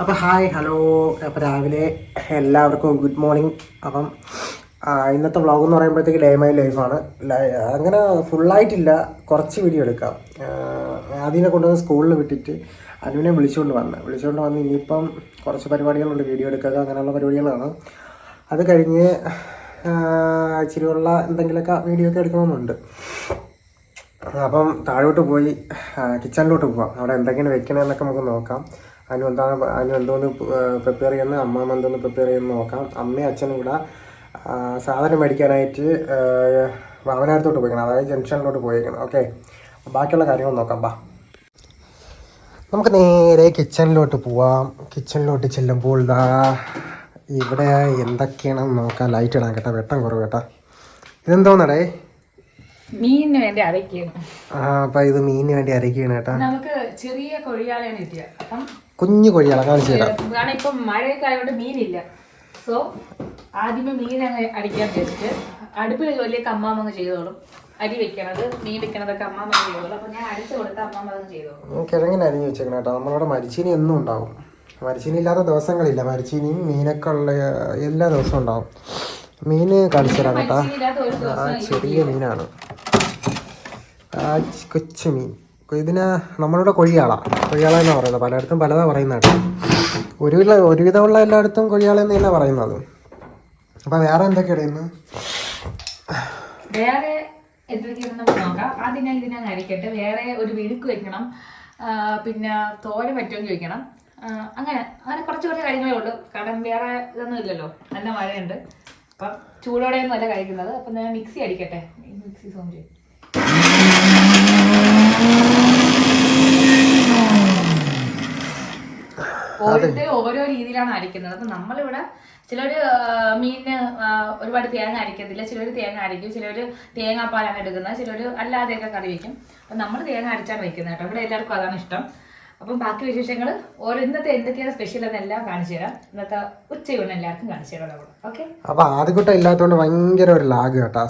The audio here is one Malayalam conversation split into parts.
അപ്പോൾ ഹായ് ഹലോ. അപ്പോൾ രാവിലെ എല്ലാവർക്കും ഗുഡ് മോർണിംഗ്. അപ്പം ഇന്നത്തെ വ്ളോഗ് എന്ന് പറയുമ്പോഴത്തേക്ക് ഡേ മൈ ലൈഫാണ് അങ്ങനെ ഫുള്ളായിട്ടില്ല കുറച്ച് വീഡിയോ എടുക്കാം. ആദ്യമേ കൊണ്ടുവന്ന് സ്കൂളിൽ വിട്ടിട്ട് അനുവിനെ വിളിച്ചുകൊണ്ട് വന്ന്. വിളിച്ചുകൊണ്ട് വന്ന് ഇനിയിപ്പം കുറച്ച് പരിപാടികളുണ്ട്. വീഡിയോ എടുക്കുക അങ്ങനെയുള്ള പരിപാടികളാണ്. അത് കഴിഞ്ഞ് ഇച്ചിരിയുള്ള എന്തെങ്കിലുമൊക്കെ വീഡിയോ ഒക്കെ എടുക്കണമെന്നുണ്ട്. അപ്പം താഴോട്ട് പോയി കിച്ചണിലോട്ട് പോവാം. അവിടെ എന്തെങ്കിലും വെക്കണമെന്നൊക്കെ നമുക്ക് നോക്കാം. അതിന് എന്താണ് അനു എന്തോന്ന് പ്രിപ്പയർ ചെയ്യുന്നത് അമ്മാമ്മ എന്തോന്ന് പ്രിപ്പയർ ചെയ്യുന്നത് നോക്കാം. അമ്മയും അച്ഛനും കൂടെ സാധനം മേടിക്കാനായിട്ട് വാമനാരത്തോട്ട് പോയിക്കണം. അതായത് ജംഗ്ഷനിലോട്ട് പോയേക്കണം. ഓക്കെ. ബാക്കിയുള്ള കാര്യങ്ങൾ നോക്കാം ബാ. നമുക്ക് നേരെ കിച്ചണിലോട്ട് പോവാം. കിച്ചണിലോട്ട് ചെല്ലുമ്പോൾ ദാ ഇവിടെ എന്തൊക്കെയാണെന്ന് നോക്കാം. ലൈറ്റ് ഇടാൻ കേട്ടോ. വെട്ടം കുറവ് കേട്ടോ. ഇതെന്തോന്നടേ? മീനിന് വേണ്ടി അരയ്ക്കണം ആ ഇത് മീനിന് വേണ്ടി അരയ്ക്കുകയാണ് കേട്ടാ. നമുക്ക് ചെറിയ കൊഴിയാളാണ് കിട്ടിയ. അപ്പം കുഞ്ഞു കോഴികളെ കാണിച്ചു തരാം. കാരണം ഇപ്പം മഴയൊക്കെ ആയതുകൊണ്ട് മീനില്ല. സോ ആദ്യമേ മീൻ അങ്ങ് അടിക്കാൻ വെച്ചിട്ട് അടുപ്പിൽ ജോലിയൊക്കെ അമ്മാമ്മ അങ്ങ് ചെയ്തോളും. അരി വെക്കണത് മീൻ വെക്കണതൊക്കെ അമ്മാമ അങ്ങ് ചെയ്തോളും. അപ്പൊ ഞാൻ അടിച്ചു കൊടുത്ത അമ്മാമ അത് ചെയ്തോളും. കിഴങ്ങിന് അരിഞ്ഞു വെച്ചേക്കണം കേട്ടോ. നമ്മളിവിടെ മരിച്ചീനി എന്നും ഉണ്ടാവും. മരിച്ചീനി ഇല്ലാത്ത ദിവസങ്ങളില്ല. മരിച്ചീനിയും മീനൊക്കെ ഉള്ള എല്ലാ ദിവസവും ഉണ്ടാവും. മീന് കാണിച്ചു തരാം കേട്ടാ. ആ ചെറിയ മീനാണ്. ആ കൊച്ചു മീൻ. ഇതിന് നമ്മളിവിടെ കൊഴിയാള. കൊഴിയാള എന്നാ പറയുന്നത്? പലയിടത്തും പലതാ പറയുന്നത് കേട്ടോ. ഒരുവിധ ഒരുവിധമുള്ള എല്ലായിടത്തും കൊഴിയാള എന്നല്ല പറയുന്നത്. അപ്പം വേറെ എന്തൊക്കെയാണ് ഇന്ന്? വേറെ എന്തൊക്കെയാണെന്ന് നമുക്ക് നോക്കാം. ആദ്യം ഞാൻ ഇതിനങ്ങ് അരിക്കട്ടെ. വേറെ ഒരു വിഴുക്ക് വെക്കണം. പിന്നെ തോര പറ്റുമെങ്കിൽ വെക്കണം അങ്ങനെ. അങ്ങനെ കുറച്ച് കുറച്ച് കാര്യങ്ങളേ ഉള്ളൂ. കാരണം വേറെ ഇതൊന്നും ഇല്ലല്ലോ. നല്ല മഴയുണ്ട്. അപ്പം ചൂടോടെയൊന്നും അല്ല കഴിക്കുന്നത്. അപ്പം ഞാൻ മിക്സി അടിക്കട്ടെ. മിക്സി സോങ് ചെയ്യും. ഓരോരുത്തരും ഓരോ രീതിയിലാണ് അരയ്ക്കുന്നത് അപ്പം നമ്മളിവിടെ ചിലർ മീനിന് ഒരുപാട് തേങ്ങ അരയ്ക്കത്തില്ല. ചിലർ തേങ്ങ അരയ്ക്കും. ചിലർ തേങ്ങാപ്പാലാണ് എടുക്കുന്നത്. ചിലർ അല്ലാതെയൊക്കെ കറി വയ്ക്കും അപ്പം നമ്മൾ തേങ്ങ അരച്ചാണ് വയ്ക്കുന്നത് കേട്ടോ. ഇവിടെ എല്ലാവർക്കും അതാണ് ഇഷ്ടം. അപ്പം ബാക്കി വിശേഷങ്ങൾ ഓരോ ഇന്നത്തെ എന്തൊക്കെയാണ് സ്പെഷ്യൽ എന്നെല്ലാം കാണിച്ചു തരാം. ഇന്നത്തെ ഉച്ചയൂണ് എല്ലാവർക്കും കാണിച്ചു തരാം നമ്മൾ ഓക്കെ അപ്പൊ ആദ്യകൂട്ടം ഇല്ലാത്തതുകൊണ്ട് ഭയങ്കര ഒരു ലാഗ് കേട്ടോ.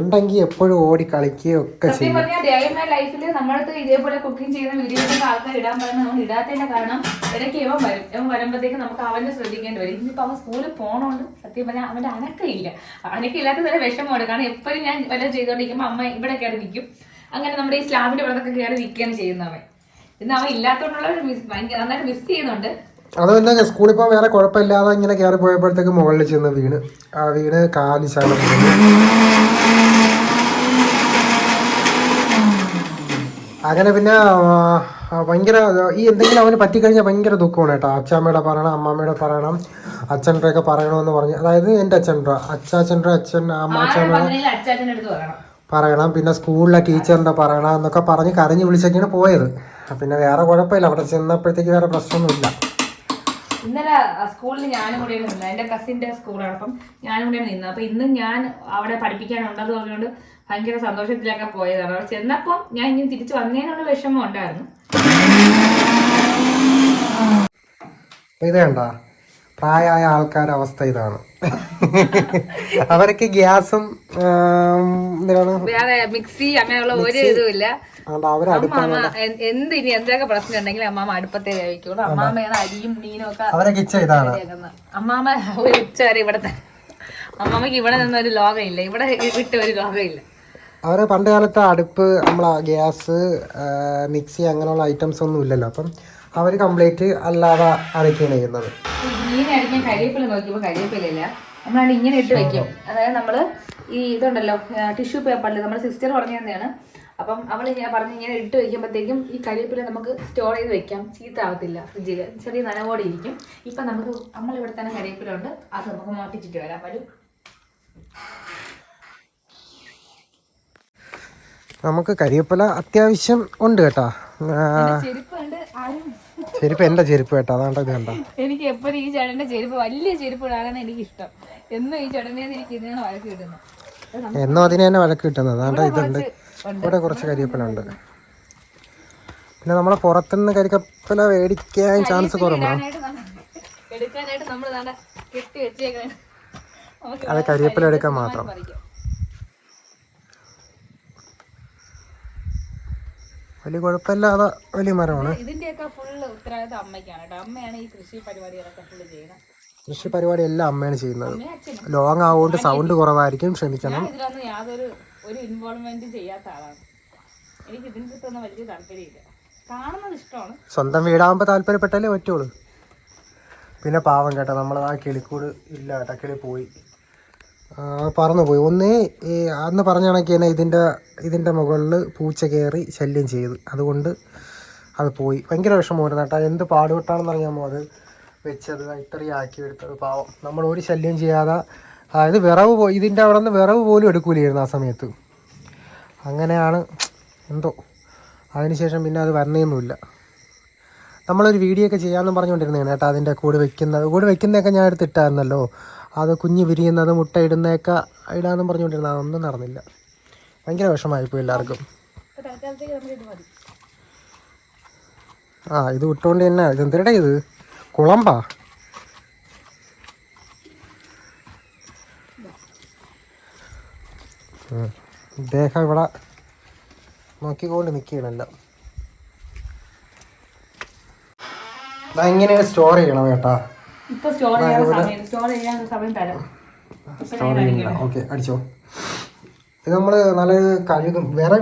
ഉണ്ടെങ്കിൽ എപ്പോഴും ഓടി കളിക്കുകയും ഒക്കെ ചെയ്യും. പറഞ്ഞാൽ ഡേ മൈ ലൈഫിൽ നമ്മൾക്ക് ഇതേപോലെ കുക്കിംഗ് ചെയ്യുന്ന വീഡിയോസ് ആൾക്കാർ ഇടാൻ പറഞ്ഞാൽ നമ്മൾ ഇടാത്തതിന്റെ കാരണം ഇടയ്ക്ക് ഇവൻ വരും. ഇവൻ വരുമ്പോഴത്തേക്ക് നമുക്ക് അവനെ ശ്രദ്ധിക്കേണ്ടി വരും. ഇന്നിപ്പോ അവൻ സ്കൂളിൽ പോണോണ്ട് സത്യം പറഞ്ഞാൽ അവന്റെ അനക്കയില്ല. അനക്കില്ലാത്ത വരെ വിഷമമാണ് കാരണം എപ്പോഴും ഞാൻ വല്ലതും ചെയ്തുകൊണ്ടിരിക്കുമ്പോൾ അമ്മ ഇവിടെ കയറി നിൽക്കും അങ്ങനെ നമ്മുടെ ഈ സ്ലാബിന്റെ പുറത്തൊക്കെ കയറി നിൽക്കുകയാണ് ചെയ്യുന്നവൻ. ഇന്ന് അവൻ ഒരു മിസ് ഭയങ്കര നന്നായിട്ട് മിസ് ചെയ്യുന്നുണ്ട്. അതുപോലെ സ്കൂളിൽ പോകാൻ വേറെ കുഴപ്പമില്ലാതെ ഇങ്ങനെ കയറി പോയപ്പോഴത്തേക്ക് മുകളിൽ ചെന്ന് വീണ്. ആ വീണ് കാലി അങ്ങനെ പിന്നെ ഭയങ്കര ഈ എന്തെങ്കിലും അവന് പറ്റിക്കഴിഞ്ഞാൽ ഭയങ്കര ദുഃഖമാണ് കേട്ടോ. അച്ഛാമ്മയുടെ പറയണം അമ്മാമ്മയുടെ പറയണം അച്ഛന്റെ ഒക്കെ പറയണമെന്ന് പറഞ്ഞു. അതായത് എന്റെ അച്ഛന്റെ അച്ചാച്ചന്റെ അച്ഛൻ അമ്മ ആരും അച്ഛമ്മ പറഞ്ഞാൽ അച്ചാച്ചന്റെ അടുത്ത് പറയണം. പറയണം. പിന്നെ സ്കൂളിലെ ടീച്ചറിന്റെ പറയണം എന്നൊക്കെ പറഞ്ഞ് കരഞ്ഞ് വിളിച്ചൊക്കെയാണ് പോയത്. പിന്നെ വേറെ കുഴപ്പമില്ല. അവിടെ ചെന്നപ്പോഴത്തേക്ക് വേറെ പ്രശ്നമൊന്നുമില്ല. ഇന്നലെ സ്കൂളിൽ ഞാനും കൂടെ നിന്നത്. എന്റെ കസിന്റെ സ്കൂളാണ് അപ്പം ഞാനും കൂടെ നിന്നത്. അപ്പം ഇന്ന് ഞാൻ അവിടെ പഠിപ്പിക്കാനുണ്ടെന്ന് പറഞ്ഞുകൊണ്ട് ഭയങ്കര സന്തോഷത്തിലൊക്കെ പോയതാണ്. അവിടെ ചെന്നപ്പം ഞാൻ ഇനി തിരിച്ചു വന്നതിനുള്ള വിഷമം ഉണ്ടായിരുന്നു. ഇത് കണ്ട? പ്രായമായ ആൾക്കാരുടെ അവസ്ഥ ഇതാണ്. അവരൊക്കെ ഗ്യാസും വേറെ മിക്സി അങ്ങനെയുള്ള ഒരു ഇതുമില്ല എന്ത് ഇനി എന്തൊക്കെ പ്രശ്നം ഉണ്ടെങ്കിൽ അമ്മാമ അടുപ്പത്തെ വേവിക്കുള്ളൂ അമ്മാമയാണ് അരിയും മീനും ഒക്കെ അമ്മാമ ഒരു ഉച്ച വരെ ഇവിടെ തന്നെ. അമ്മാമയ്ക്ക് ഇവിടെ നിന്ന് ഒരു ലോകമില്ല. ഇവിടെ വിട്ട് ഒരു ലോകമില്ല. അവരെ പണ്ട് കാലത്തെ അടുപ്പ് നമ്മളെ ഗ്യാസ് മിക്സി അങ്ങനെയുള്ള ഐറ്റംസ് ഒന്നും ഇല്ലല്ലോ. അപ്പം അവർ കംപ്ലീറ്റ് അല്ലാതെ അരക്കുകയാണ് ചെയ്യുന്നത്. മീൻ അടിക്കാൻ കരിവേപ്പില നോക്കിയപ്പോൾ കരിവേപ്പിലയില്ല നമ്മളാണ് ഇങ്ങനെ ഇട്ട് വെക്കും. അതായത് നമ്മൾ ഈ ഇതുണ്ടല്ലോ ടിഷ്യൂ പേപ്പറിൽ നമ്മുടെ സിസ്റ്റർ പറഞ്ഞു തന്നെയാണ്. അപ്പം അവൾ ഇങ്ങനെ പറഞ്ഞ് ഇങ്ങനെ ഇട്ട് വെക്കുമ്പോഴത്തേക്കും ഈ കരിവേപ്പില നമുക്ക് സ്റ്റോർ ചെയ്ത് വെക്കാം. ചീത്താവത്തില്ല ഫ്രിഡ്ജിൽ ചെറിയ നനവോടെ ഇരിക്കും. ഇപ്പം നമുക്ക് നമ്മളിവിടെ തന്നെ കരിവേപ്പില ഉണ്ട്. അത് നമുക്ക് മാറ്റിച്ചിട്ട് വരാം. വരും. നമുക്ക് കരിവേപ്പില അത്യാവശ്യം ഉണ്ട് കേട്ടാ. ചെരുപ്പ് എന്റെ ചെരുപ്പ് കേട്ടോ. അതാണ്ട് ഇത് കണ്ട? എനിക്ക് എപ്പോഴും ഈ ചേട്ടന്റെ ചെരുപ്പ് വലിയ ചെരുപ്പ് ഇടാനാണ് എനിക്ക് ഇഷ്ടം എന്നും ഈ ചേട്ടനെ എനിക്ക് ഇതിനാണ് വഴക്ക് കിട്ടുന്നത്. എന്നും അതിനെ തന്നെ വഴക്ക് കിട്ടുന്നത്. അതാണ്ട് ഇതുണ്ട്. ഇവിടെ കുറച്ച് കരിയപ്പലുണ്ട്. പിന്നെ നമ്മളെ പുറത്തുനിന്ന് കരിക്കപ്പല മേടിക്കാൻ ചാൻസ് കുറവാണ് അത് കരിയപ്പല എടുക്കാൻ മാത്രം. വലിയ കുഴപ്പമില്ലാതെ വലിയ മരമാണ്. ഇതിന്റെയൊക്കെ ഫുള്ള് ഉത്തരവാദിത്തം അമ്മയ്ക്കാണ് കേട്ടോ. അമ്മയാണ് ഈ കൃഷി പരിപാടികളൊക്കെ ഫുള്ള് ചെയ്യുന്നത്. കൃഷി പരിപാടി എല്ലാം അമ്മയാണ് ചെയ്യുന്നത്. ലോങ് ആവുകൊണ്ട് സൗണ്ട് കുറവായിരിക്കും. ക്ഷമിക്കണം. യാതൊരു ഒരു ഇൻവോൾവ്മെന്റ് ചെയ്യാത്ത ആളാണ്. എനിക്ക് ഇതിന് കിട്ടുന്ന വലിയ താല്പര്യമില്ല. കാണുന്നത് ഇഷ്ടമാണ്. സ്വന്തം വീടാകുമ്പോൾ താല്പര്യപ്പെട്ടാലേ പറ്റുള്ളൂ. പിന്നെ പാവം കേട്ടോ നമ്മൾ ആ കിളിക്കൂട് ഇല്ല കേട്ടോ പോയി. പറന്നു പോയി ഒന്നേ അന്ന് പറഞ്ഞാണെങ്കിൽ തന്നെ ഇതിന്റെ ഇതിന്റെ മുകളിൽ പൂച്ച കയറി ശല്യം ചെയ്തു. അതുകൊണ്ട് അത് പോയി. ഭയങ്കര വിഷമമായിരുന്നു കേട്ടോ. എന്ത് പാടുപെട്ടാണെന്ന് അറിയാമോ അത് വെച്ചത് ഇത്രയും ആക്കി എടുത്തത് പാവം. നമ്മൾ ഒരു ശല്യം ചെയ്യാതെ അതായത് വിറവ് ഇതിന്റെ അവിടെ നിന്ന് വിറവ് പോലും എടുക്കൂലായിരുന്നു ആ സമയത്ത്. അങ്ങനെയാണ് എന്തോ. അതിനുശേഷം പിന്നെ അത് വരണേന്നുമില്ല നമ്മളൊരു വീഡിയോ ഒക്കെ ചെയ്യാമെന്ന് പറഞ്ഞുകൊണ്ടിരുന്നതാണ് കേട്ടോ അതിന്റെ കൂട് വെക്കുന്നത് കൂട് വെക്കുന്നതൊക്കെ ഞാൻ എടുത്തിട്ടായിരുന്നല്ലോ അത് കുഞ്ഞ് വിരിയുന്നത് മുട്ട ഇടുന്നതൊക്കെ ഇടാമെന്ന് പറഞ്ഞുകൊണ്ടിരുന്നത് അതൊന്നും നടന്നില്ല. ഭയങ്കര വിഷമായിപ്പോയി എല്ലാവർക്കും. ആ ഇത് വിട്ടുകൊണ്ട് തന്നെ ഇതെന്തിരടെ ഇത്? കുളമ്പാ? ഇദ്ദേഹം ഇവിടെ നോക്കിക്കൊണ്ട് നിൽക്കുകയാണല്ലോ. എങ്ങനെയാണ് സ്റ്റോർ ചെയ്യണം കേട്ടാ. സ്റ്റോർ ചെയ്യണ്ട ഓക്കെ അടിച്ചോ. ഇത് നമ്മൾ നല്ല കഴുകും വേറെ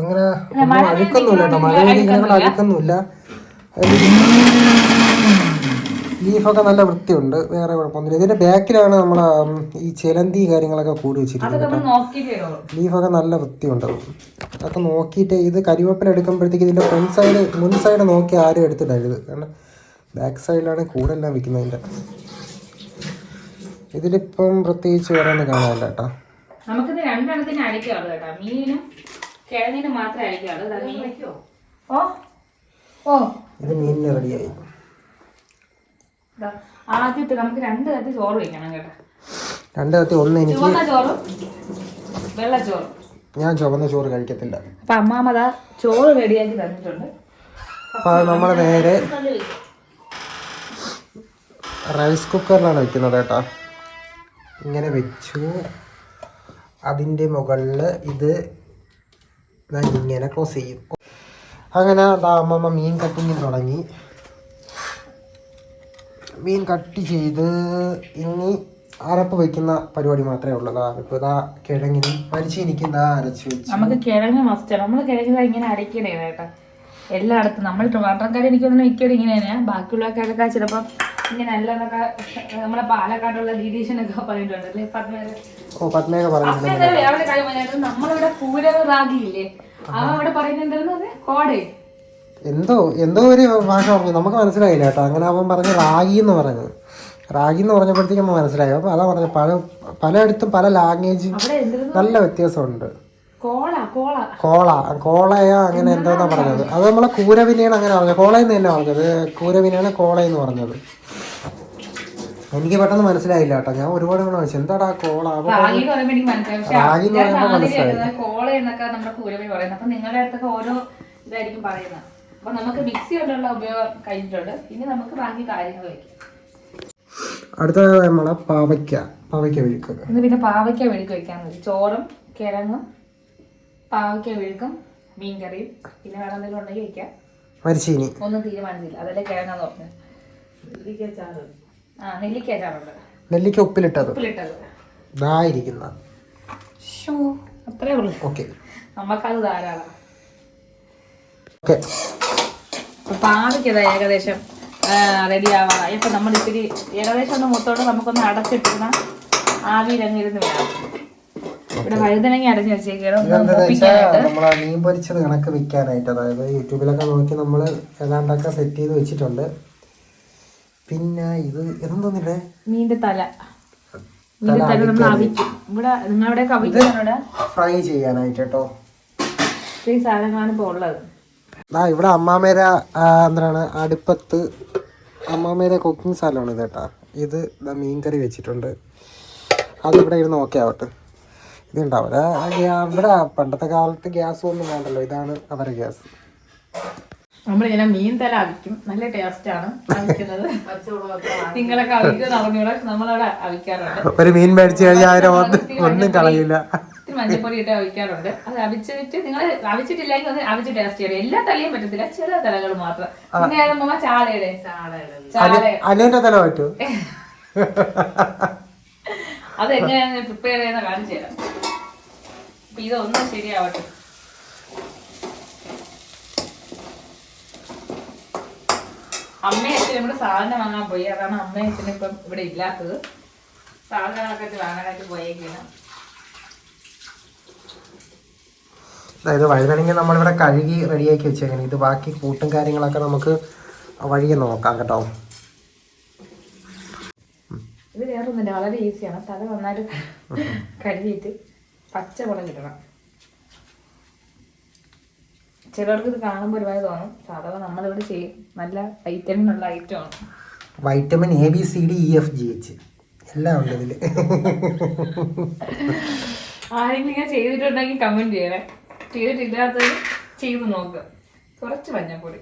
ഇങ്ങനെ അഴുക്കൊന്നുമില്ല കേട്ടോ. മഴ ഇങ്ങനെ അഴുക്കൊന്നുമില്ല. ലീഫൊക്കെ നല്ല വൃത്തിയുണ്ട് വേറെ കുഴപ്പമൊന്നുമില്ല. ഇതിന്റെ ബാക്കിലാണ് നമ്മളെ ഈ ചിലന്തി കാര്യങ്ങളൊക്കെ കൂടി വെച്ചിരിക്കുന്നത് നമ്മൾ ലീഫൊക്കെ നല്ല വൃത്തിയുണ്ട്. അതൊക്കെ നോക്കിയിട്ട് ഇത് കരിവേപ്പില എടുക്കുമ്പോഴത്തേക്ക് ഇതിന്റെ ഫ്രണ്ട് സൈഡ് മുൻ സൈഡ് നോക്കി ആരും എടുത്തിടരുത്. കാരണം ബാക്ക് സൈഡിലാണ് കൂടെല്ലാം വിൽക്കുന്നത് അതിന്റെ ഇതിലിപ്പം പ്രത്യേകിച്ച് വേറെ ഒന്നും കാണാനില്ല കേട്ടോ. നമുക്കിത് രണ്ടെണ്ണത്തിന് അടിക്കാവുള്ളൂ കേട്ടോ. മീനും കിഴങ്ങിനും മാത്രമേ ഓ ഓ. ഇത് മീനിന് റെഡിയായി ആദ്യത്തെ നമുക്ക് രണ്ട് തട്ടി ചോറ് വെക്കണം കേട്ടോ. രണ്ട് തട്ടി ഒന്ന് എനിക്ക് ചുവന്ന ചോറും വെള്ളച്ചോറും ഞാൻ ചുവന്ന ചോറ് കഴിക്കത്തില്ല. അപ്പൊ അമ്മാമത ചോറ് റെഡിയാക്കി തന്നിട്ടുണ്ട്. അപ്പം അത് നമ്മൾ നേരെ റൈസ് കുക്കറിലാണ് വെക്കുന്നത് കേട്ടോ. ഇങ്ങനെ വെച്ചു. അതിന്റെ മുകളിൽ ഇത് ഞാൻ ഇങ്ങനെ ക്ലോസ് ചെയ്യും. അങ്ങനെ ദാ അമ്മമ്മ മീൻ കട്ടിങ് തുടങ്ങി. മീൻ കട്ട് ചെയ്ത് ഇനി അരപ്പ് വെക്കുന്ന പരിപാടി മാത്രമേ ഉള്ളൂ. ദാ ഇപ്പോൾ ഇതാ കിഴങ്ങിന് മരിച്ചിരിക്കുന്ന അരച്ച് വെച്ച്. നമുക്ക് കിഴങ്ങ് മസ്റ്റ് നമ്മൾ കിഴങ്ങ് ഇങ്ങനെ അരക്കണേ കേട്ടോ. എല്ലായിടത്തും നമ്മൾ ട്രിവാൻഡ്രക്കാർ എനിക്ക് തോന്നുന്നു മിക്കവരും ഇങ്ങനെ ബാക്കിയുള്ള കിഴക്കാ ചിലപ്പം ഇങ്ങനെ അല്ല നമ്മുടെ പാലക്കാടുള്ള ഡീഡീഷനൊക്കെ പറഞ്ഞിട്ടുണ്ടല്ലേ പത്മേര് ഓ കാര്യം നമ്മളിവിടെ കൂരവ് റാഗിയില്ലേ? അവ അവിടെ പറയുന്നത് കോടേ. എന്തോ എന്തോ ഒരു ഭാഷ പറഞ്ഞു. നമുക്ക് മനസ്സിലായില്ല കേട്ടോ. അങ്ങനെ അവൻ പറഞ്ഞ റാഗി എന്ന് പറഞ്ഞത് റാഗി എന്ന് പറഞ്ഞപ്പോഴത്തേക്കും നമ്മൾ മനസ്സിലായി. അപ്പോൾ അതാ പറഞ്ഞത് പല പലയിടത്തും പല ലാംഗ്വേജ് നല്ല വ്യത്യാസമുണ്ട്. കോള കോള. കോള കോളയാ അങ്ങനെ എന്തോന്നാ പറഞ്ഞത്. അത് നമ്മളെ കൂരവിനെയാണ് അങ്ങനെ പറഞ്ഞത്. കോളയെന്ന് തന്നെ പറഞ്ഞത്. കൂരവിനെയാണ് കോളയെന്ന് പറഞ്ഞത്. എനിക്ക് പെട്ടെന്ന് മനസ്സിലായില്ല കേട്ടോ. ഞാൻ ഒരുപാട് തവണ ചോദിച്ചു എന്താടാ കോള? റാഗി എന്ന് പറയുമ്പോൾ മനസ്സിലായി. കോള എന്നൊക്കെ നമ്മുടെ കൂരവിന് പറയുന്നത്. അപ്പൊ നിങ്ങളുടെ അടുത്തൊക്കെ ഓരോ ഇതായിരിക്കും പറയുന്നത്. അപ്പൊ നമുക്ക് മിക്സി കൊണ്ടുള്ള ഉപയോഗം കഴിഞ്ഞിട്ടുണ്ട്. ഇനി നമുക്ക് ബാക്കി കാര്യങ്ങൾ വയ്ക്കാം അടുത്തത് നമ്മളെ പാവയ്ക്ക പാവയ്ക്ക വിഴുക്ക് ഇന്ന് പിന്നെ പാവയ്ക്ക വെഴുക്ക് വെക്കാൻ മതി ചോറും കിഴങ്ങും പാവയ്ക്ക വെഴുക്കും മീൻകറിയും പിന്നെ വേറെ എന്തെങ്കിലും ഉണ്ടെങ്കിൽ വെക്കാം. മരിച്ചീനി. ഒന്നും തീരുമാനിച്ചില്ല. അതല്ലേ കിഴങ്ങാന്ന് പറഞ്ഞത്. ആ നെല്ലിക്കച്ചാറുണ്ട് നെല്ലിക്ക ഉപ്പിലിട്ടത്. ഉപ്പിലിട്ടത്. ഇതായിരിക്കുന്ന. ഷോ അത്രേ ഉള്ളൂ. ഓക്കെ. നമുക്കത് ധാരാളം. ഓക്കെ. അപ്പൊ പാവയ്ക്കത് ഏകദേശം റെഡി ആവാറായി. അപ്പൊ നമ്മൾ ഇത്തിരി ഏകദേശം ഒന്ന് മൊത്തോടെ നമുക്കൊന്ന് അടച്ചിട്ടിരുന്ന ആവിയിലങ്ങ് ഇരുന്ന് വിടാം ഇവിടെ വഴുതനങ്ങ അടഞ്ഞു വെച്ചേക്കണം. മീൻ പൊരിച്ചത് കണക്ക് വിൽക്കാനായിട്ട്. അതായത് യൂട്യൂബിലൊക്കെ നോക്കി നമ്മൾ ഏതാണ്ടൊക്കെ സെറ്റ് ചെയ്ത് വെച്ചിട്ടുണ്ട്. പിന്നെ ഇത് എന്തോന്നില്ലേ മീന്റെ തല. ഫ്രൈ ചെയ്യാനായിട്ട് കേട്ടോ. ഈ സാധനങ്ങളാണ് ഇപ്പോൾ ഉള്ളത്. ആ ഇവിടെ അമ്മാമേര എന്താണ് അടുപ്പത്ത് അമ്മാമേര കുക്കിംഗ് സ്ഥലമാണ് ഇത് കേട്ടാ. ഇത് ദാ മീൻ കറി വെച്ചിട്ടുണ്ട് അതിവിടെ ഇരുന്ന് ഓക്കെ ആവട്ടെ. ഇതുണ്ടാവില്ല ഇവിടെ പണ്ടത്തെ കാലത്ത് ഗ്യാസ് ഒന്നും വേണ്ടല്ലോ. ഇതാണ് അവരെ ഗ്യാസ്. നമ്മളിങ്ങനെ മീൻ തല അവിക്കും. നല്ല ടേസ്റ്റ് ആണ് അവിക്കുന്നത്. നിങ്ങളൊക്കെ അവിക്കുന്നത് അറിഞ്ഞൂടെ? നമ്മളവിടെ അവിക്കാറുണ്ട്. ഒരു മീൻ മേടിച്ചു കഴിഞ്ഞാൽ ഒന്നും കളയില്ല. മഞ്ഞപ്പൊടി ഇട്ട് അവിക്കാറുണ്ട്. അത് അവിച്ചിട്ട് നിങ്ങൾ അവിച്ചിട്ടില്ലെങ്കിൽ ഒന്ന് അവിച്ച് ടേസ്റ്റ് ചെയ്യണം എല്ലാ തലയും പറ്റത്തില്ല. ചില തലകൾ മാത്രം. പിന്നെ ചാളയുടെ. അലേന്റെ തല പറ്റൂ. അത് എങ്ങനെയാണ് പ്രിപ്പയർ ചെയ്യുന്ന കാണിച്ചു തരാം അപ്പൊ ഇതൊന്നും ശരിയാവട്ടെ. അമ്മയും അച്ഛനും ഇവിടെ സാധനം വാങ്ങാൻ പോയി. അതാണ് അമ്മയും അച്ഛനും ഇപ്പം ഇവിടെ ഇല്ലാത്തത്. സാധനങ്ങളൊക്കെ വാങ്ങാനായിട്ട് പോയേക്കാണ് അതായത് വഴുതനങ്ങ നമ്മളിവിടെ കഴുകി റെഡിയാക്കി വെച്ചേക്കണം. ഇത് ബാക്കി കൂട്ടും കാര്യങ്ങളൊക്കെ നമുക്ക് വഴിയെ നോക്കാം കേട്ടോ. ഇത് വേറെ ഒന്നുമില്ല വളരെ ഈസിയാണ്. തല നന്നായിട്ട് കഴുകിയിട്ട് പച്ചമുളക് ഇടണം. ചിലർക്ക് ഇത് കാണുമ്പോൾ ഒരുപാട് തോന്നും. സാധാരണ നമ്മളിവിടെ ചെയ്യും. നല്ല വൈറ്റമിൻ ഉള്ള ആണ്. Vitamin A B C D E F G H എല്ലാം ഉണ്ട് ഇതിൽ ആരെങ്കിലും ഞാൻ ചെയ്തിട്ടുണ്ടെങ്കിൽ കമന്റ് ചെയ്യണേ. ചെയ്തിട്ടില്ലാത്തത് ചെയ്ത് നോക്കുക കുറച്ച് മഞ്ഞൾപ്പൊടി.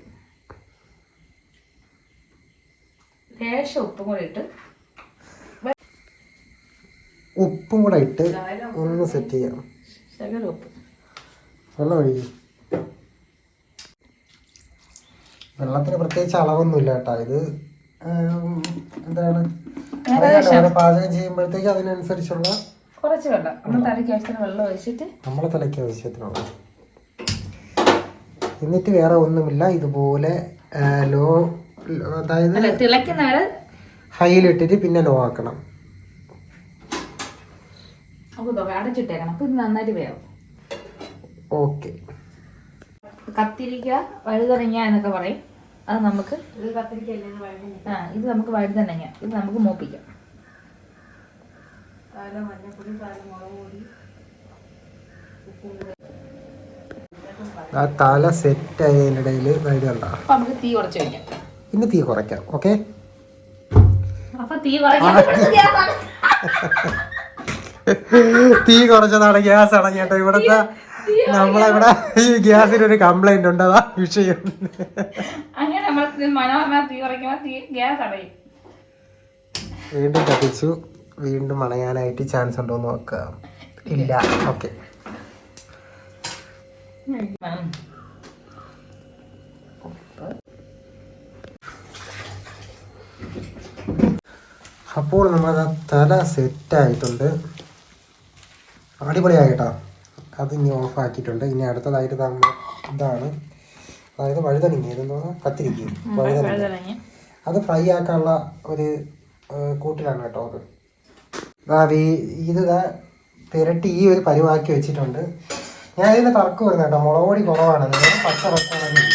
ലേശം ഉപ്പും കൂടി ഇട്ട് ഉപ്പും കൂടെ ഇട്ട് ഒന്ന് സെറ്റ് ചെയ്യാം. ശകലം ഉപ്പ്. വെള്ളം ഒഴിക്കും. വെള്ളത്തിന് പ്രത്യേകിച്ച് അളവൊന്നുമില്ല കേട്ടോ. ഇത് എന്താണ്? പാചകം ചെയ്യുമ്പോഴത്തേക്ക് അതിനനുസരിച്ചുള്ള കുറച്ച് വെള്ളം. നമ്മൾ തലയ്ക്ക് ആവശ്യത്തിന് വെള്ളം ഒഴിച്ചിട്ട് നമ്മളെ തലയ്ക്ക് ആവശ്യത്തിനുള്ള എന്നിട്ട് വേറെ ഒന്നുമില്ല. ഇതുപോലെ ലോ അതായത് അല്ല തിളയ്ക്കുന്ന വരെ ഹൈയിലിട്ടിട്ട് പിന്നെ ലോ ആക്കണം. അടച്ചിട്ടേക്കണം. അപ്പൊ ഇത് നന്നായിട്ട് വേവും. ഓക്കെ. കത്തിരിക്ക വഴുതനങ്ങ എന്നൊക്കെ പറയും. അത് നമുക്ക് ആ ഇത് നമുക്ക് വഴുതനങ്ങ. ഇത് നമുക്ക് മൂപ്പിക്കാം. ആ തല സെറ്റ് ആയതിനിടയിൽ അപ്പൊ നമുക്ക് തീ കുറച്ച് വയ്ക്കാം പിന്നെ തീ കുറയ്ക്കാം ഓക്കെ? തീ കുറയ്ക്കാം. തീ. കുറച്ചതാണ് ഗ്യാസ് അടങ്ങിയട്ടെ ഇവിടുത്തെ നമ്മളിവിടെ ഈ ഗ്യാസിന് ഒരു കംപ്ലൈന്റ് ഉണ്ട് അതാ വിഷയം. അങ്ങനെ നമ്മൾ മനോഹരമായ തീ കുറയ്ക്കുമ്പോൾ തീ ഗ്യാസ് അടയും. വീണ്ടും കത്തിച്ചു. വീണ്ടും അണയാനായിട്ട് ചാൻസ് ഉണ്ടോ എന്ന് നോക്കുക ഇല്ല. ഓക്കെ. അപ്പോൾ നമ്മുടെ തല സെറ്റ് ആയിട്ടുണ്ട്. അടിപൊളിയായിട്ടാ. അത് ഇനി ഓഫ് ആക്കിയിട്ടുണ്ട്. ഇനി അടുത്തതായിട്ട് നമ്മൾ ഇതാണ്. അതായത് വഴുതനങ്ങ. ഇതെന്തോ കത്തിരിക്കും. വഴുതനങ്ങ. അത് ഫ്രൈ ആക്കാനുള്ള ഒരു കൂട്ടിലാണ് കേട്ടോ അത്. ദാ വീ- ഇത് തിരട്ടി ഈ ഒരു പരിവാക്കി വെച്ചിട്ടുണ്ട്. ഞാൻ ഇതിന് തർക്കം വരുന്നത് കേട്ടോ. മുളക് പൊടി കുറവാണ്. പച്ച പച്ച പച്ചാണെങ്കിൽ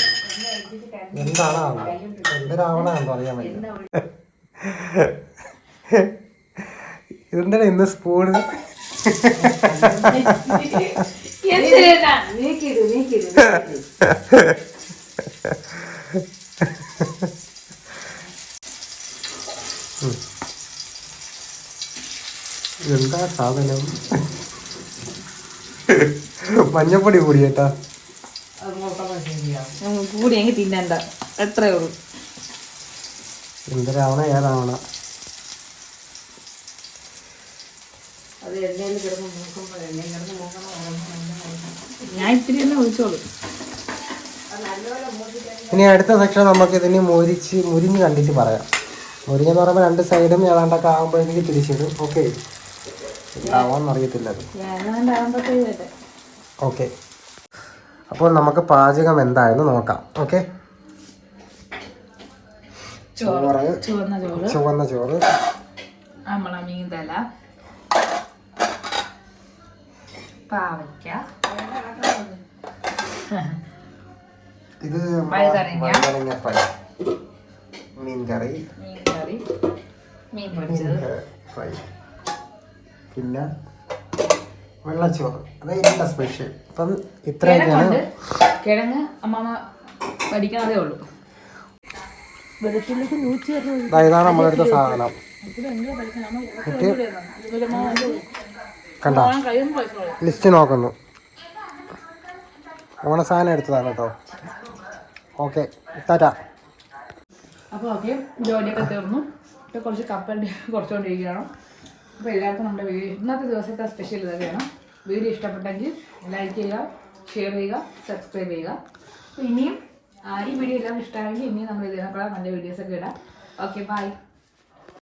എന്താണാവോ എന്തൊരാവണമെന്നോ പറയാൻ പറ്റില്ല ഇതെന്താ ഇന്ന് സ്പൂണ് എന്തിനാ? എന്താ സാധനം. മഞ്ഞപ്പൊടി കൂടി കേട്ടാ നമുക്ക് കൂടിയെങ്കിൽ തിന്നണ്ട. എത്രയേ ഉള്ളൂ. എന്തൊരാവണ ഏതാവണ. ഞാൻ ഇത്തിരി തന്നെ ഒഴിച്ചോളൂ. ഇനി അടുത്ത സെക്ഷൻ നമുക്ക് ഇതിന് മുരിച്ച് മുരിഞ്ഞ് കണ്ടിട്ട് പറയാം. മുരിഞ്ഞെന്ന് പറയുമ്പോൾ രണ്ട് സൈഡും ഏതാണ്ടൊക്കെ ആകുമ്പോഴത്തേക്ക് തിരിച്ചിടും. ഓക്കെ ആവാന്ന് അറിയത്തില്ല അത്. ഞാനാകുമ്പോഴത്തേക്ക് ഓക്കെ. അപ്പോൾ നമുക്ക് പാചകം എന്തായെന്ന് നോക്കാം. ഓക്കെ. ചോറ് ചുവന്ന ചോറ്. നമ്മളെ പാവയ്ക്ക. ഇത് വഴുതനങ്ങ. ഫ്രൈ മീൻ കറി മീൻ കറി മീൻ മീൻ പൊരിച്ചത് ഫ്രൈ പിന്നെ വെള്ളച്ചോറ്. അതായത് സ്പെഷ്യൽ അപ്പം ഇത്രയൊക്കെയാണ്. കിഴങ്ങ് അമ്മമ്മ പഠിക്കണതേ ഉള്ളൂ. ഇതാണ് നമ്മളെടുത്ത സാധനം. കണ്ട? ലിസ്റ്റ് നോക്കുന്നു. ഓണസാധനം എടുത്തതാണ് കേട്ടോ. Okay tata. അപ്പോൾ ഓക്കെ ജോലിയൊക്കെ തീർന്നു. കുറച്ച് കപ്പലിന്റെ കുറച്ചുകൊണ്ടിരിക്കുകയാണ്. അപ്പോൾ എല്ലാവർക്കും നമ്മുടെ വീഡിയോ ഇന്നത്തെ ദിവസത്തെ സ്പെഷ്യൽ ഇതൊക്കെയാണ് വീഡിയോ ഇഷ്ടപ്പെട്ടെങ്കിൽ ലൈക്ക് ചെയ്യുക ഷെയർ ചെയ്യുക സബ്സ്ക്രൈബ് ചെയ്യുക. അപ്പോൾ ഇനിയും ഈ വീഡിയോ എല്ലാവർക്കും ഇഷ്ടമായെങ്കിൽ ഇനിയും നമ്മൾ ഇതിനേക്കാളും നല്ല വീഡിയോസൊക്കെ ഇടാം. Okay bye